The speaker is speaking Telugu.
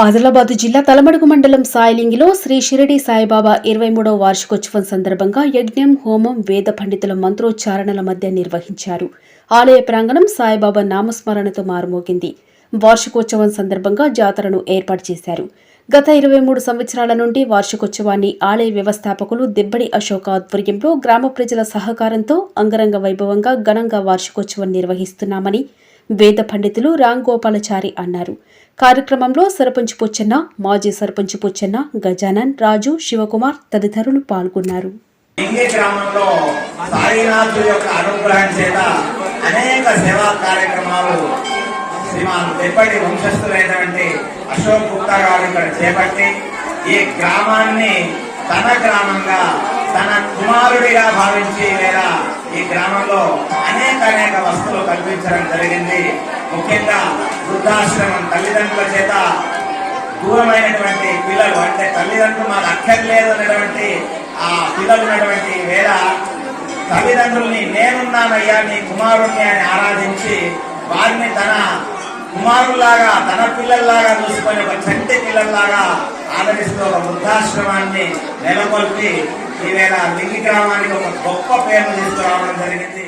ఆదిలాబాద్ జిల్లా తలమడుగు మండలం సాయిలింగిలో శ్రీ షిరిడి సాయిబాబా ఇరవై మూడవ వార్షికోత్సవం సందర్భంగా యజ్ఞం హోమం వేద పండితుల మంత్రోచ్చారణల మధ్య నిర్వహించారు. ఆలయ ప్రాంగణం సాయిబాబా నామస్మరణతో మారుమోగింది. వార్షికోత్సవం సందర్భంగా జాతరను ఏర్పాటు చేశారు. గత ఇరవై మూడు సంవత్సరాల నుండి వార్షికోత్సవాన్ని ఆలయ వ్యవస్థాపకులు దిబ్బడి అశోక ఆధ్వర్యంలో గ్రామ ప్రజల సహకారంతో అంగరంగ వైభవంగా ఘనంగా వార్షికోత్సవం నిర్వహిస్తున్నామని వేద పండితులు రామ్ గోపాలచారి అన్నారు. కార్యక్రమంలో సర్పంచ్ పొచ్చన్న మాజీ సర్పంచ్ పొచ్చన్న గజానన్ రాజు శివకుమార్ తదితరులు పాల్గొన్నారు. గ్రామంలో సాయినాథుడి యొక్క అనుగ్రహం చేత అనేక సేవా కార్యక్రమాలు శ్రీమాన్ తెప్పటి వంశస్థులైనటువంటి అశోక్ గుప్తా గారు ఇక్కడ చేపట్టి ఈ గ్రామాన్ని తన గ్రామంగా తన కుమారుడిగా భావించి లేదా ఈ గ్రామంలో అనేక అనేక వస్తువులు కల్పించడం జరిగింది. ముఖ్యంగా వృద్ధాశ్రమం తల్లిదండ్రుల చేత దూరమైనటువంటి పిల్లలు అంటే తల్లిదండ్రులు మాకు అక్కర్లేదు అనేటువంటి ఆ పిల్లలు ఉన్నటువంటి వేళ తల్లిదండ్రుల్ని నేనున్నానయ్యా నీ కుమారుణ్ణి అని ఆరాధించి వారిని తన కుమారులాగా తన పిల్లల్లాగా చూసుకొని ఒక చంటి పిల్లల్లాగా ఆదరిస్తూ ఒక వృద్ధాశ్రమాన్ని నెలకొల్పి ఈవేళ లింగి గ్రామానికి ఒక గొప్ప పేరు తీసుకురావడం జరిగింది.